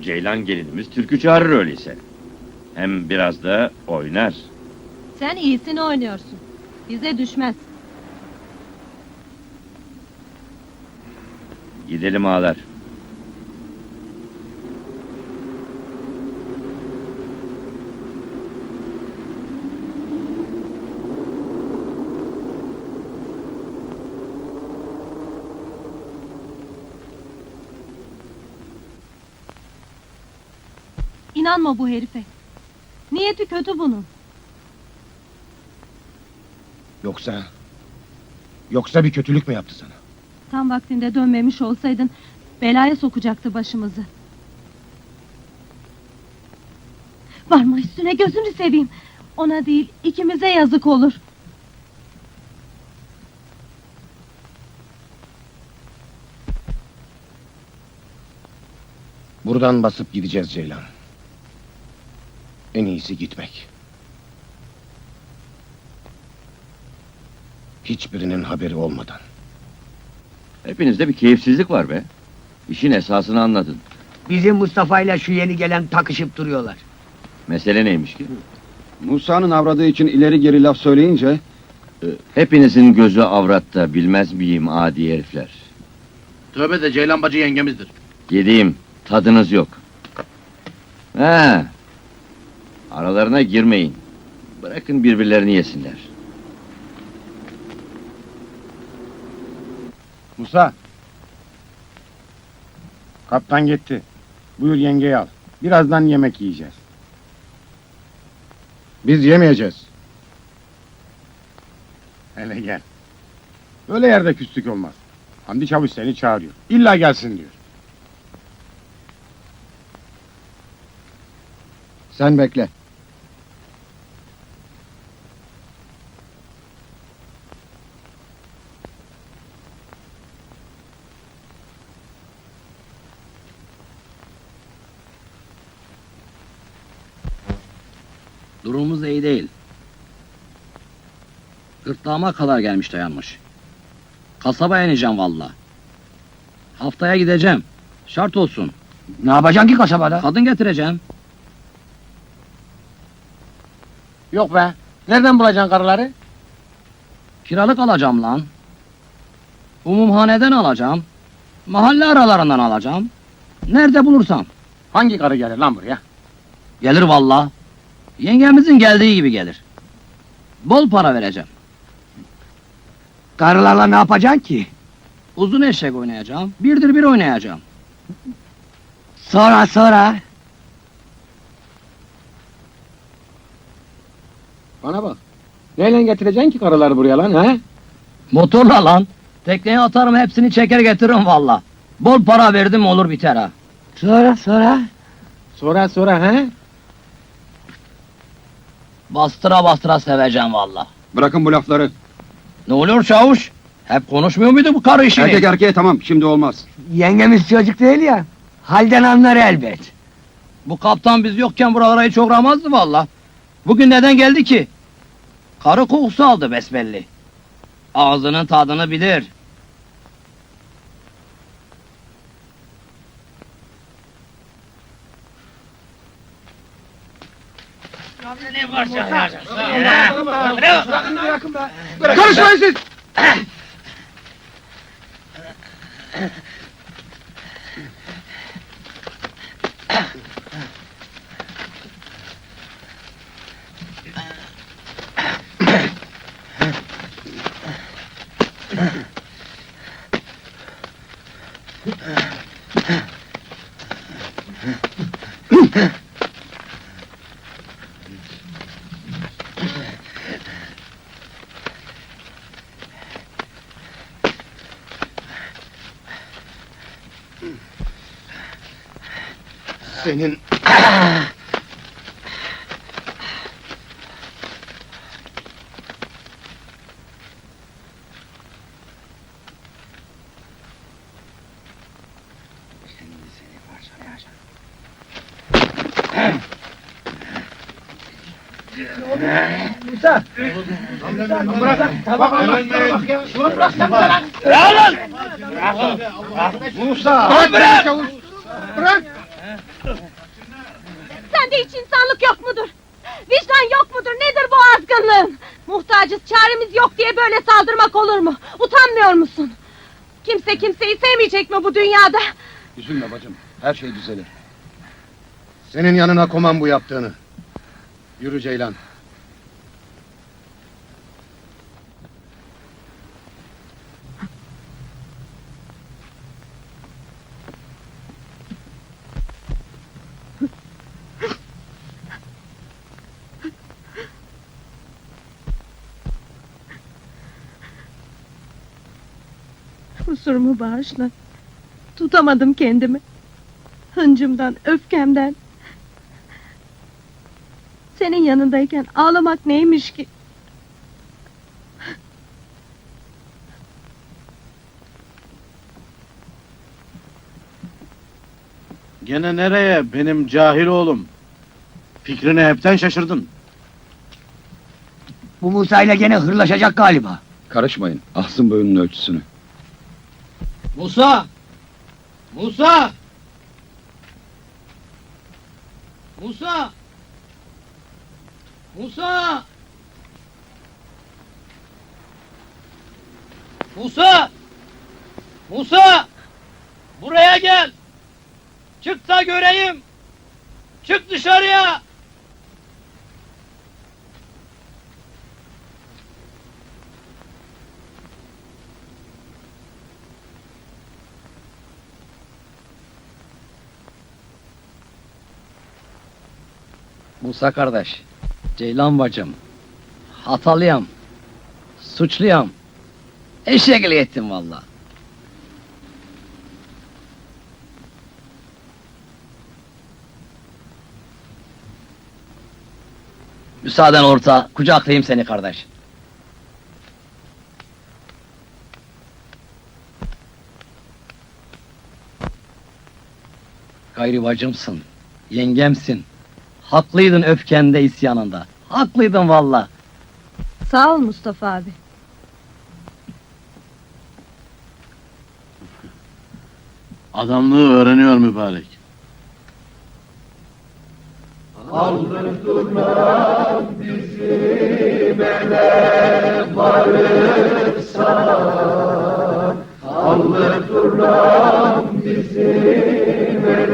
Ceylan gelinimiz türkü çağırır öyleyse. Hem biraz da oynar. Sen iyisini oynuyorsun. Bize düşmez. Gidelim ağalar. İnanma bu herife. Niyeti kötü bunun. Yoksa... Yoksa bir kötülük mü yaptı sana? Tam vaktinde dönmemiş olsaydın belaya sokacaktı başımızı. Varma üstüne gözünü seveyim. Ona değil ikimize yazık olur. Buradan basıp gideceğiz Ceylan. En iyisi gitmek. Hiçbirinin haberi olmadan. Hepinizde bir keyifsizlik var be. İşin esasını anladın. Bizim Mustafa ile şu yeni gelen takışıp duruyorlar. Mesele neymiş ki? Musa'nın avradığı için ileri geri laf söyleyince Hepinizin gözü avratta bilmez miyim adi herifler. Tövbe de Ceylan bacı yengemizdir. Gideyim, tadınız yok. He. Aralarına girmeyin. Bırakın birbirlerini yesinler. Musa. Kaptan gitti. Buyur yengeyi al. Birazdan yemek yiyeceğiz. Biz yemeyeceğiz. Hele gel. Böyle yerde küslük olmaz. Hamdi Çavuş seni çağırıyor. İlla gelsin diyor. Sen bekle. Durumumuz iyi değil. Gırtlağıma kadar gelmiş dayanmış. Kasabaya ineceğim valla. Haftaya gideceğim. Şart olsun. Ne yapacaksın ki kasabada? Kadın getireceğim. Yok be. Nereden bulacaksın karıları? Kiralık alacağım lan. Umumhaneden alacağım. Mahalle aralarından alacağım. Nerede bulursam. Hangi karı gelir lan buraya? Gelir valla. Yengemizin geldiği gibi gelir. Bol para vereceğim. Karılarla ne yapacaksın ki? Uzun eşek oynayacağım. Birdir bir oynayacağım. Sonra sonra. Bana bak. Neyle getireceksin ki karıları buraya lan he? Motorla lan. Tekneye atarım hepsini çeker getiririm valla. Bol para verdim olur biter ha. Sonra sonra. Sonra sonra he? Bastıra bastıra seveceğim valla. bırakın bu lafları. Ne oluyor çavuş? Hep konuşmuyor muydu bu karı işini? Erkek erkeğe tamam şimdi olmaz. Yengemiz çocuk değil ya. Halden anlar elbet. Bu kaptan biz yokken buralara hiç uğramazdı valla. Bugün neden geldi ki? Karı kokusu aldı besbelli. Ağzının tadını bilir. Karışmayın siz! Senin... Musa. Bırak. Tamam bak ya. Şunu bıraksana lan. Musa! Bırak! Bırak! Sende hiç insanlık yok mudur? Vicdan yok mudur? Nedir bu azgınlığın? Muhtacız, çaremiz yok diye böyle saldırmak olur mu? Utanmıyor musun? Kimse kimseyi sevmeyecek mi bu dünyada? Üzülme bacım. Her şey düzelir. Senin yanına koman bu yaptığını. Yürü Ceylan. Kusurumu bağışla. Tutamadım kendimi. Hıncımdan, öfkemden. Senin yanındayken ağlamak neymiş ki? Gene nereye benim cahil oğlum? Fikrine hepten şaşırdın. Bu Musa ile gene hırlaşacak galiba. Karışmayın. Ahsın boyunun ölçüsünü. Musa! Musa! Musa! Musa! Musa! Musa! Buraya gel! Çık da göreyim! Çık dışarıya! Musa kardeş, Ceylan bacım, hatalıyam, suçluyam, eşekli ettim valla. Müsaaden orta, kucaklayayım seni kardeş. Gayri bacımsın, yengemsin. Haklıydın öfkende isyanında. Haklıydın valla. Sağ ol Mustafa abi. Adamlığı öğreniyor mübarek. Allı turnam bizim